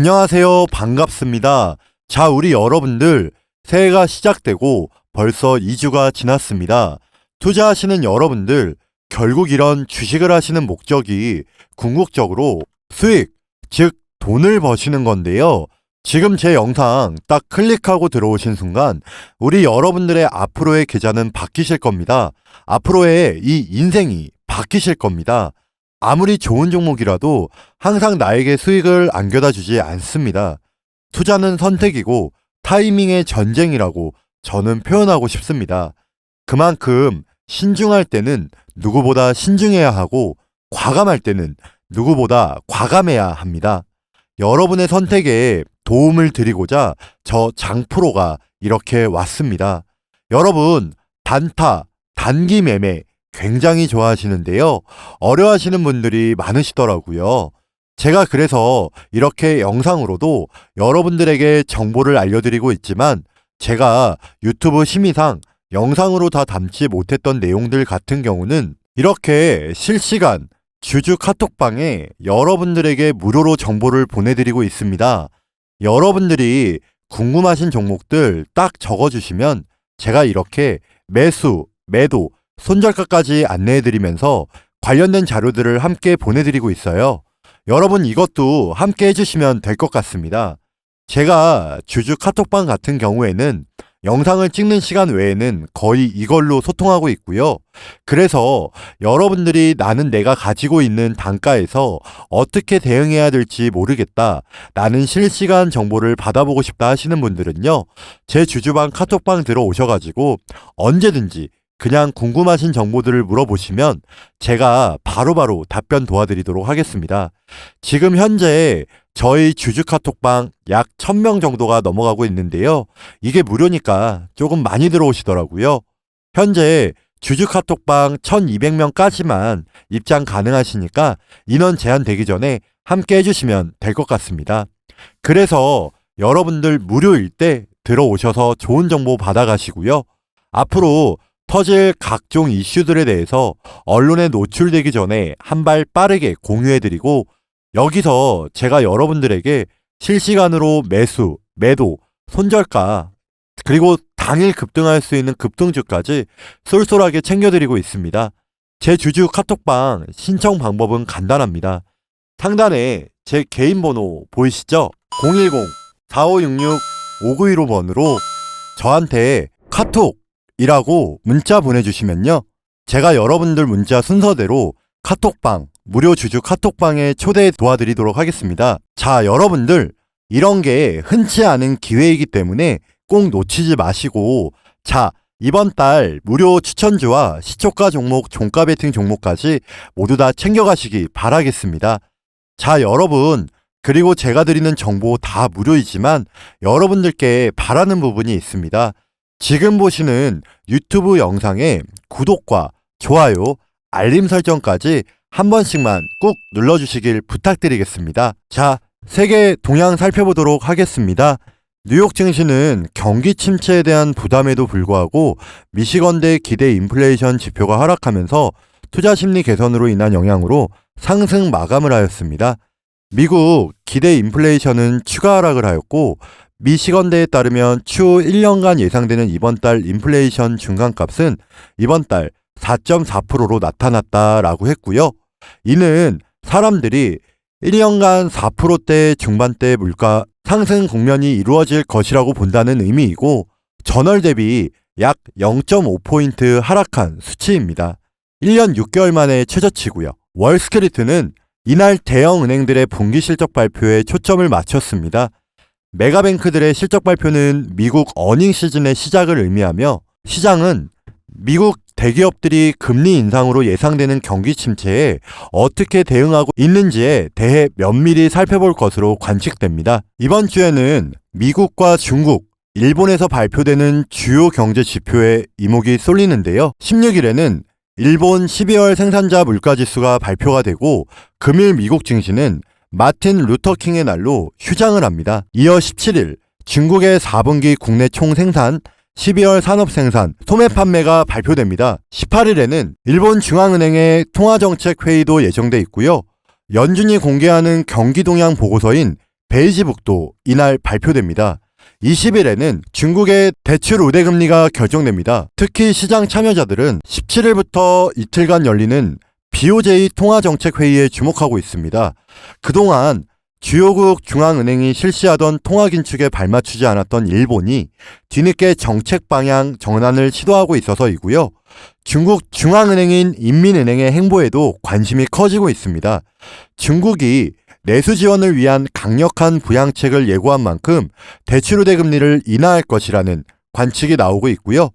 안녕하세요. 반갑습니다. 자, 우리 여러분들, 새해가 시작되고 벌써 2주가 지났습니다. 투자하시는 여러분들, 결국 이런 주식을 하시는 목적이 궁극적으로 수익, 즉, 돈을 버시는 건데요. 지금 제 영상 딱 클릭하고 들어오신 순간, 우리 여러분들의 앞으로의 계좌는 바뀌실 겁니다. 앞으로의 이 인생이 바뀌실 겁니다. 아무리 좋은 종목이라도 항상 나에게 수익을 안겨다 주지 않습니다. 투자는 선택이고 타이밍의 전쟁이라고 저는 표현하고 싶습니다. 그만큼 신중할 때는 누구보다 신중해야 하고 과감할 때는 누구보다 과감해야 합니다. 여러분의 선택에 도움을 드리고자 저 장프로가 이렇게 왔습니다. 여러분, 단타, 단기 매매 굉장히 좋아하시는데요. 어려워하시는 분들이 많으시더라고요. 제가 그래서 이렇게 영상으로도 여러분들에게 정보를 알려드리고 있지만 제가 유튜브 심의상 영상으로 다 담지 못했던 내용들 같은 경우는 이렇게 실시간 주주 카톡방에 여러분들에게 무료로 정보를 보내드리고 있습니다. 여러분들이 궁금하신 종목들 딱 적어주시면 제가 이렇게 매수, 매도, 손절가까지 안내해드리면서 관련된 자료들을 함께 보내드리고 있어요. 여러분 이것도 함께 해주시면 될 것 같습니다. 제가 주주 카톡방 같은 경우에는 영상을 찍는 시간 외에는 거의 이걸로 소통하고 있고요. 그래서 여러분들이 나는 내가 가지고 있는 단가에서 어떻게 대응해야 될지 모르겠다. 나는 실시간 정보를 받아보고 싶다 하시는 분들은요. 제 주주방 카톡방 들어오셔가지고 언제든지 그냥 궁금하신 정보들을 물어보시면 제가 바로 바로 답변 도와드리도록 하겠습니다. 지금 현재 저희 주주 카톡방 약 1000명 정도가 넘어가고 있는데요. 이게 무료니까 조금 많이 들어오시더라고요. 현재 주주 카톡방 1200명까지만 입장 가능하시니까 인원 제한 되기 전에 함께 해주시면 될 것 같습니다. 그래서 여러분들 무료일 때 들어오셔서 좋은 정보 받아가시고요. 앞으로 터질 각종 이슈들에 대해서 언론에 노출되기 전에 한 발 빠르게 공유해드리고 여기서 제가 여러분들에게 실시간으로 매수, 매도, 손절가 그리고 당일 급등할 수 있는 급등주까지 쏠쏠하게 챙겨드리고 있습니다. 제 주주 카톡방 신청 방법은 간단합니다. 상단에 제 개인 번호 보이시죠? 010-4566-5915번으로 저한테 카톡 이라고 문자 보내주시면요. 제가 여러분들 문자 순서대로 카톡방, 무료 주주 카톡방에 초대 도와드리도록 하겠습니다. 자, 여러분들, 이런 게 흔치 않은 기회이기 때문에 꼭 놓치지 마시고, 자, 이번 달 무료 추천주와 시초가 종목, 종가 베팅 종목까지 모두 다 챙겨가시기 바라겠습니다. 자, 여러분, 그리고 제가 드리는 정보 다 무료이지만 여러분들께 바라는 부분이 있습니다. 지금 보시는 유튜브 영상에 구독과 좋아요, 알림 설정까지 한 번씩만 꾹 눌러주시길 부탁드리겠습니다. 자, 세계 동향 살펴보도록 하겠습니다. 뉴욕 증시는 경기 침체에 대한 부담에도 불구하고 미시건대 기대 인플레이션 지표가 하락하면서 투자 심리 개선으로 인한 영향으로 상승 마감을 하였습니다. 미국 기대 인플레이션은 추가 하락을 하였고 미시건대에 따르면 추후 1년간 예상되는 이번 달 인플레이션 중간값은 이번 달 4.4%로 나타났다라고 했고요. 이는 사람들이 1년간 4%대 중반대 물가 상승 국면이 이루어질 것이라고 본다는 의미이고 전월 대비 약 0.5포인트 하락한 수치입니다. 1년 6개월 만에 최저치고요. 월스트리트는 이날 대형 은행들의 분기 실적 발표에 초점을 맞췄습니다. 메가뱅크들의 실적 발표는 미국 어닝 시즌의 시작을 의미하며 시장은 미국 대기업들이 금리 인상으로 예상되는 경기 침체에 어떻게 대응하고 있는지에 대해 면밀히 살펴볼 것으로 관측됩니다. 이번 주에는 미국과 중국, 일본에서 발표되는 주요 경제 지표에 이목이 쏠리는데요. 16일에는 일본 12월 생산자 물가 지수가 발표가 되고 금일 미국 증시는 마틴 루터킹의 날로 휴장을 합니다. 이어 17일 중국의 4분기 국내 총생산 12월 산업생산, 소매 판매가 발표됩니다. 18일에는 일본 중앙은행의 통화정책회의도 예정돼 있고요. 연준이 공개하는 경기동향 보고서인 베이지북도 이날 발표됩니다. 20일에는 중국의 대출 우대 금리가 결정됩니다. 특히 시장 참여자들은 17일부터 이틀간 열리는 BOJ 통화정책회의에 주목하고 있습니다. 그동안 주요국 중앙은행이 실시하던 통화 긴축에 발맞추지 않았던 일본이 뒤늦게 정책 방향 전환을 시도하고 있어서이고요. 중국 중앙은행인 인민은행의 행보에도 관심이 커지고 있습니다. 중국이 내수 지원을 위한 강력한 부양책을 예고한 만큼 대출 우대 금리를 인하할 것이라는 관측이 나오고 있고요.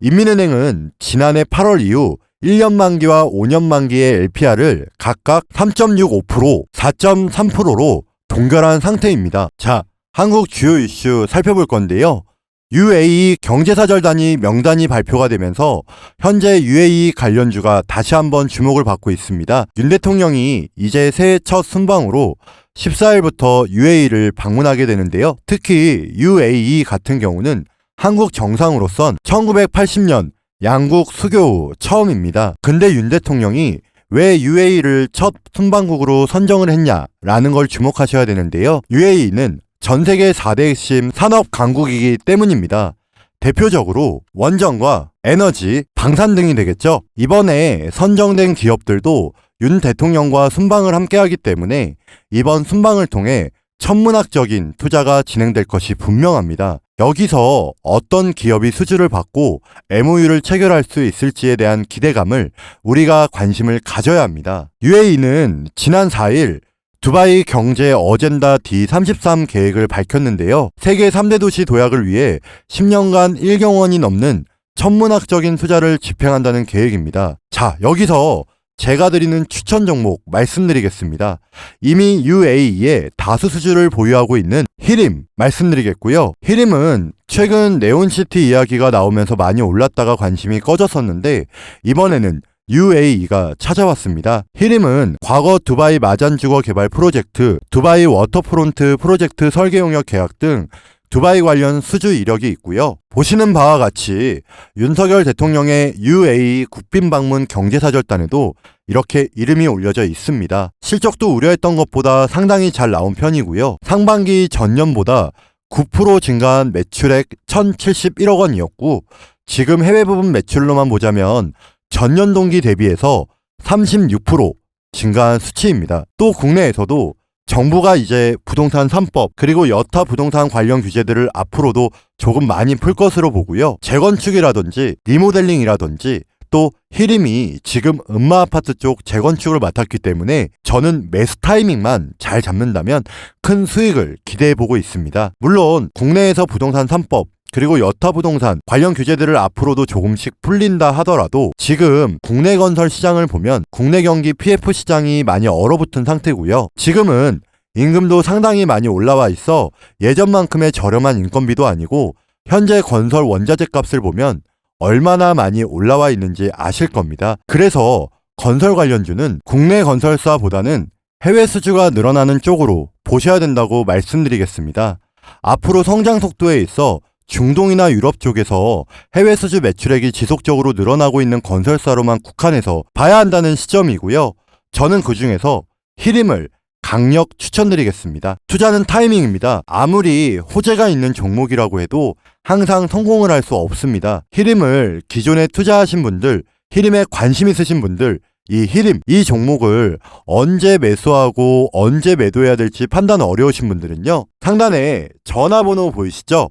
인민은행은 지난해 8월 이후 1년 만기와 5년 만기의 LPR을 각각 3.65%, 4.3%로 동결한 상태입니다. 자, 한국 주요 이슈 살펴볼 건데요. UAE 경제사절단이 명단이 발표가 되면서 현재 UAE 관련주가 다시 한번 주목을 받고 있습니다. 윤 대통령이 이제 새해 첫 순방으로 14일부터 UAE를 방문하게 되는데요. 특히 UAE 같은 경우는 한국 정상으로선 1980년 양국 수교 후 처음입니다. 근데 윤 대통령이 왜 UAE를 첫 순방국으로 선정을 했냐라는 걸 주목하셔야 되는데요. UAE는 전 세계 4대 핵심 산업 강국이기 때문입니다. 대표적으로 원전과 에너지, 방산 등이 되겠죠. 이번에 선정된 기업들도 윤 대통령과 순방을 함께하기 때문에 이번 순방을 통해 천문학적인 투자가 진행될 것이 분명합니다. 여기서 어떤 기업이 수주를 받고 MOU를 체결할 수 있을지에 대한 기대감을 우리가 관심을 가져야 합니다. UAE는 지난 4일 두바이 경제 어젠다 D33 계획을 밝혔는데요. 세계 3대 도시 도약을 위해 10년간 1경 원이 넘는 천문학적인 투자를 집행한다는 계획입니다. 자, 여기서 제가 드리는 추천 종목 말씀드리겠습니다. 이미 UAE에 다수 수주를 보유하고 있는 히림 말씀드리겠고요. 히림은 최근 네온시티 이야기가 나오면서 많이 올랐다가 관심이 꺼졌었는데 이번에는 UAE가 찾아왔습니다. 히림은 과거 두바이 마잔주거 개발 프로젝트, 두바이 워터프론트 프로젝트 설계 용역 계약 등 두바이 관련 수주 이력이 있고요. 보시는 바와 같이 윤석열 대통령의 UAE 국빈 방문 경제사절단에도 이렇게 이름이 올려져 있습니다. 실적도 우려했던 것보다 상당히 잘 나온 편이고요. 상반기 전년보다 9% 증가한 매출액 1,071억 원이었고 지금 해외 부분 매출로만 보자면 전년 동기 대비해서 36% 증가한 수치입니다. 또 국내에서도 정부가 이제 부동산 3법 그리고 여타 부동산 관련 규제들을 앞으로도 조금 많이 풀 것으로 보고요. 재건축이라든지 리모델링이라든지 또 히림이 지금 음마 아파트 쪽 재건축을 맡았기 때문에 저는 매수 타이밍만 잘 잡는다면 큰 수익을 기대해 보고 있습니다. 물론 국내에서 부동산 3법 그리고 여타 부동산 관련 규제들을 앞으로도 조금씩 풀린다 하더라도 지금 국내 건설 시장을 보면 국내 경기 PF 시장이 많이 얼어붙은 상태고요. 지금은 임금도 상당히 많이 올라와 있어 예전만큼의 저렴한 인건비도 아니고 현재 건설 원자재 값을 보면 얼마나 많이 올라와 있는지 아실 겁니다. 그래서 건설 관련주는 국내 건설사보다는 해외 수주가 늘어나는 쪽으로 보셔야 된다고 말씀드리겠습니다. 앞으로 성장 속도에 있어 중동이나 유럽 쪽에서 해외 수주 매출액이 지속적으로 늘어나고 있는 건설사로만 국한해서 봐야 한다는 시점이고요. 저는 그 중에서 히림을 강력 추천드리겠습니다. 투자는 타이밍입니다. 아무리 호재가 있는 종목이라고 해도 항상 성공을 할 수 없습니다. 히림을 기존에 투자하신 분들, 히림에 관심 있으신 분들, 이 히림, 이 종목을 언제 매수하고 언제 매도해야 될지 판단 어려우신 분들은요. 상단에 전화번호 보이시죠?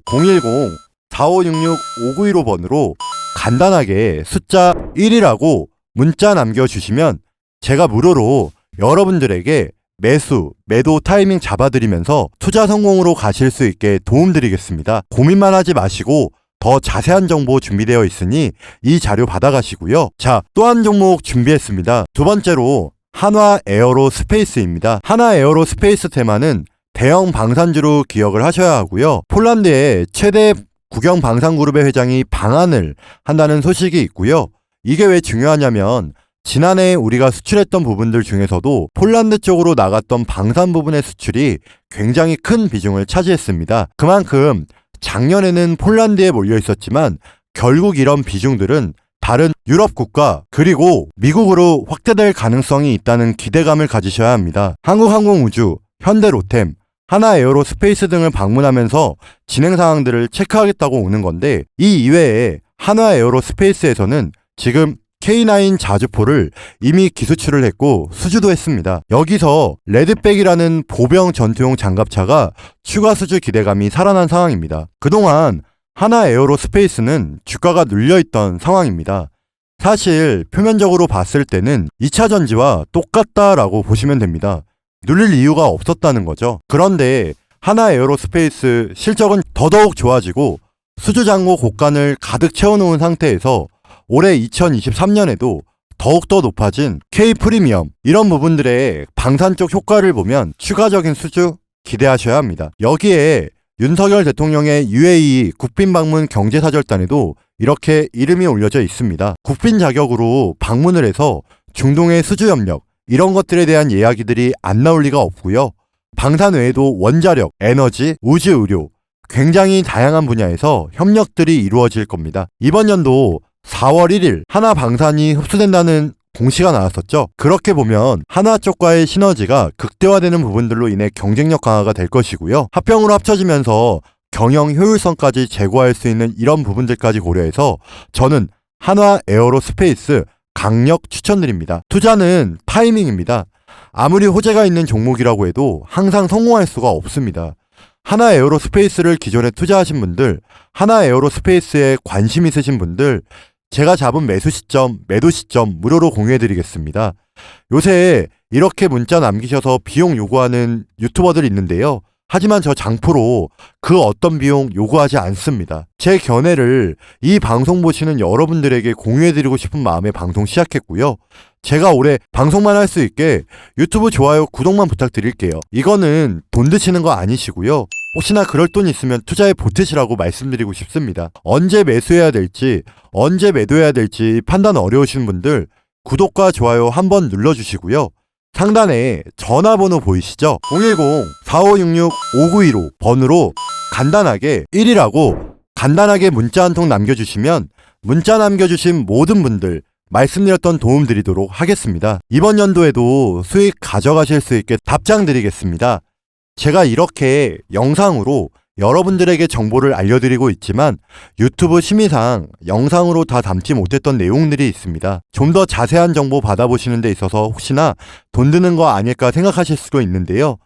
010-4566-5915번으로 간단하게 숫자 1이라고 문자 남겨주시면 제가 무료로 여러분들에게 매수, 매도 타이밍 잡아드리면서 투자 성공으로 가실 수 있게 도움드리겠습니다. 고민만 하지 마시고 더 자세한 정보 준비되어 있으니 이 자료 받아가시고요. 자, 또 한 종목 준비했습니다. 두 번째로 한화 에어로 스페이스입니다. 한화 에어로 스페이스 테마는 대형 방산주로 기억을 하셔야 하고요. 폴란드의 최대 국영 방산그룹의 회장이 방한을 한다는 소식이 있고요. 이게 왜 중요하냐면 지난해 우리가 수출했던 부분들 중에서도 폴란드 쪽으로 나갔던 방산 부분의 수출이 굉장히 큰 비중을 차지했습니다. 그만큼 작년에는 폴란드에 몰려 있었지만 결국 이런 비중들은 다른 유럽 국가 그리고 미국으로 확대될 가능성이 있다는 기대감을 가지셔야 합니다. 한국항공우주, 현대로템, 하나 에어로 스페이스 등을 방문하면서 진행 사항들을 체크하겠다고 오는 건데 이 이외에 하나 에어로 스페이스에서는 지금 K9 자주포를 이미 기수출을 했고 수주도 했습니다. 여기서 레드백이라는 보병 전투용 장갑차가 추가 수주 기대감이 살아난 상황입니다. 그동안 하나 에어로 스페이스는 주가가 눌려있던 상황입니다. 사실 표면적으로 봤을 때는 2차 전지와 똑같다라고 보시면 됩니다. 눌릴 이유가 없었다는 거죠. 그런데 하나 에어로스페이스 실적은 더더욱 좋아지고 수주 잔고 곡간을 가득 채워놓은 상태에서 올해 2023년에도 더욱더 높아진 K 프리미엄 이런 부분들의 방산 쪽 효과를 보면 추가적인 수주 기대하셔야 합니다. 여기에 윤석열 대통령의 UAE 국빈 방문 경제사절단에도 이렇게 이름이 올려져 있습니다. 국빈 자격으로 방문을 해서 중동의 수주 협력 이런 것들에 대한 이야기들이 안 나올 리가 없고요. 방산 외에도 원자력, 에너지, 우주 의료 굉장히 다양한 분야에서 협력들이 이루어질 겁니다. 이번 연도 4월 1일 하나 방산이 흡수된다는 공시가 나왔었죠. 그렇게 보면 하나 쪽과의 시너지가 극대화되는 부분들로 인해 경쟁력 강화가 될 것이고요. 합병으로 합쳐지면서 경영 효율성까지 제고할 수 있는 이런 부분들까지 고려해서 저는 한화 에어로 스페이스 강력 추천드립니다. 투자는 타이밍입니다. 아무리 호재가 있는 종목이라고 해도 항상 성공할 수가 없습니다. 하나 에어로 스페이스를 기존에 투자하신 분들, 하나 에어로 스페이스에 관심 있으신 분들, 제가 잡은 매수 시점, 매도 시점 무료로 공유해드리겠습니다. 요새 이렇게 문자 남기셔서 비용 요구하는 유튜버들이 있는데요. 하지만 저 장프로 그 어떤 비용 요구하지 않습니다. 제 견해를 이 방송 보시는 여러분들에게 공유해드리고 싶은 마음에 방송 시작했고요. 제가 올해 방송만 할 수 있게 유튜브 좋아요, 구독만 부탁드릴게요. 이거는 돈 드시는 거 아니시고요. 혹시나 그럴 돈 있으면 투자에 보태시라고 말씀드리고 싶습니다. 언제 매수해야 될지, 언제 매도해야 될지 판단 어려우신 분들 구독과 좋아요 한번 눌러주시고요. 상단에 전화번호 보이시죠? 010-4566-5915 번으로 간단하게 1이라고 간단하게 문자 한 통 남겨주시면 문자 남겨주신 모든 분들 말씀드렸던 도움 드리도록 하겠습니다. 이번 연도에도 수익 가져가실 수 있게 답장 드리겠습니다. 제가 이렇게 영상으로 여러분들에게 정보를 알려드리고 있지만 유튜브 심의상 영상으로 다 담지 못했던 내용들이 있습니다. 좀 더 자세한 정보 받아보시는 데 있어서 혹시나 돈 드는 거 아닐까 생각하실 수도 있는데요.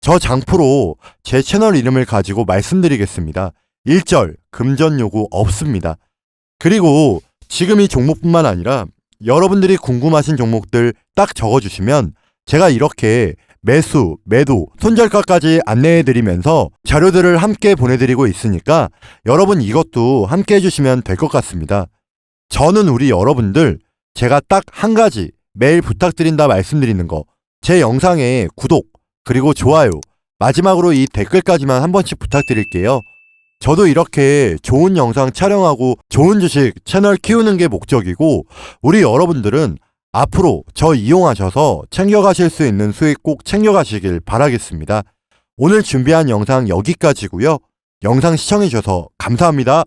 저 장프로 제 채널 이름을 가지고 말씀드리겠습니다. 1절 금전 요구 없습니다. 그리고 지금 이 종목뿐만 아니라 여러분들이 궁금하신 종목들 딱 적어주시면 제가 이렇게 매수, 매도, 손절가까지 안내해드리면서 자료들을 함께 보내드리고 있으니까 여러분 이것도 함께 해주시면 될 것 같습니다. 저는 우리 여러분들 제가 딱 한 가지 매일 부탁드린다 말씀드리는 거 제 영상에 구독 그리고 좋아요 마지막으로 이 댓글까지만 한 번씩 부탁드릴게요. 저도 이렇게 좋은 영상 촬영하고 좋은 주식 채널 키우는 게 목적이고 우리 여러분들은 앞으로 저 이용하셔서 챙겨가실 수 있는 수익 꼭 챙겨가시길 바라겠습니다. 오늘 준비한 영상 여기까지고요. 영상 시청해주셔서 감사합니다.